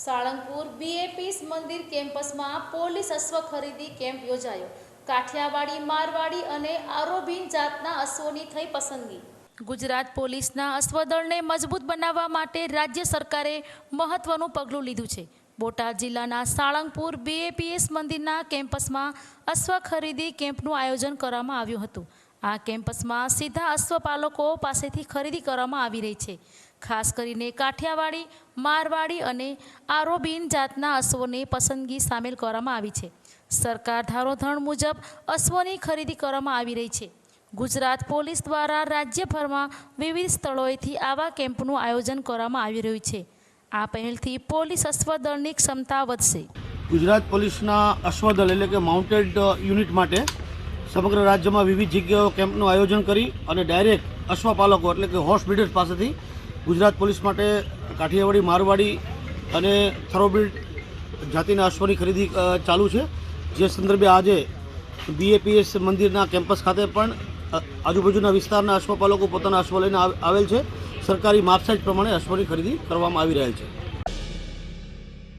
સાળંગપુર બીએપીસ મંદિર કેમ્પસમાં પોલીસ અશ્વ ખરીદી કેમ્પ યોજાયો. કાઠિયાવાડી, મારવાડી અને આરોબીન જાતના અશ્વોની થઈ પસંદગી. ગુજરાત પોલીસના અશ્વદળને મજબૂત બનાવવા માટે રાજ્ય સરકારે મહત્વનું પગલું લીધું છે. બોટાદ જિલ્લાના સાળંગપુર બીએપીએસ મંદિરના કેમ્પસમાં અશ્વ ખરીદી કેમ્પનું આયોજન કરવામાં આવ્યું હતું. આ કેમ્પસમાં સીધા અશ્વપાલકો પાસેથી ખરીદી કરવામાં આવી રહી છે. ખાસ કરીને કાઠિયાવાડી, મારવાડી અને આરોબીન જાતના અશ્વોની પસંદગી સામેલ કરવામાં આવી છે. સરકાર ધારોધણ મુજબ અશ્વોની ખરીદી કરવામાં આવી રહી છે. ગુજરાત પોલીસ દ્વારા રાજ્યભરમાં વિવિધ સ્થળોએથી આવા કેમ્પનું આયોજન કરવામાં આવી રહ્યું છે. આ પહેલથી પોલીસ અશ્વદળની ક્ષમતા વધશે. ગુજરાત પોલીસના અશ્વદળ એટલે કે માઉન્ટેડ યુનિટ માટે સમગ્ર રાજ્યમાં વિવિધ જગ્યાઓ કેમ્પનું આયોજન કરી અને ડાયરેક્ટ અશ્વપાલકો એટલે કે હોર્સ બ્રિડર્સ પાસેથી ગુજરાત પોલીસ માટે કાઠિયાવાડી, મારવાડી અને થરોબ્રિડ જાતિના અશ્વની ખરીદી ચાલુ છે. જે સંદર્ભે આજે બીએપીએસ મંદિરના કેમ્પસ ખાતે પણ આજુબાજુના વિસ્તારના અશ્વપાલકો પોતાના અશ્વ લઈને આવ- આવેલ છે. સરકારી માપસાઇજ પ્રમાણે અશ્વની ખરીદી કરવામાં આવી રહેલ છે.